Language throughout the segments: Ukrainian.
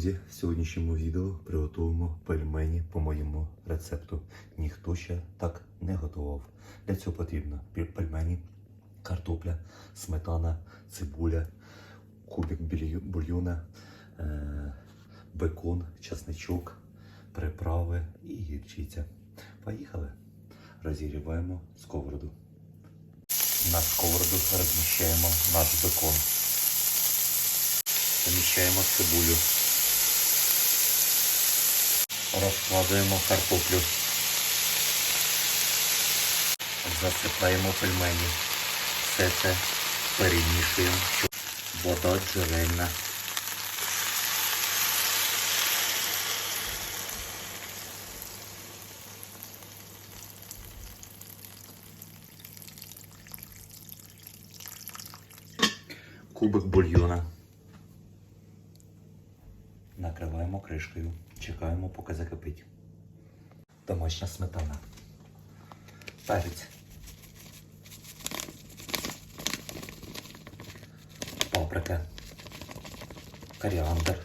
Друзі, в сьогоднішньому відео приготуємо пельмені по моєму рецепту. Ніхто ще так не готував. Для цього потрібно пельмені, картопля, сметана, цибуля, кубик бульйона, е- бекон, чесничок, приправи і гірчиця. Поїхали. Розігріваємо сковороду. На сковороду розміщаємо наш бекон. Поміщаємо цибулю. Розкладуємо картоплю. Засипаємо пельмені. Все це перемішуємо. Вода джерельна. Кубик бульйона. Накриваємо кришкою. Чекаємо, поки закипить. Домашня сметана. Перець. Паприка. Коріандр.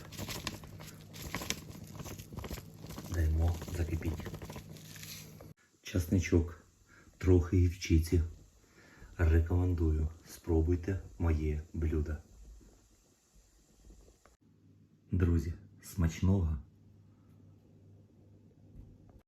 Даємо закипіть. Часничок. Трохи гірчиці. Рекомендую. Спробуйте моє блюдо. Друзі, смачного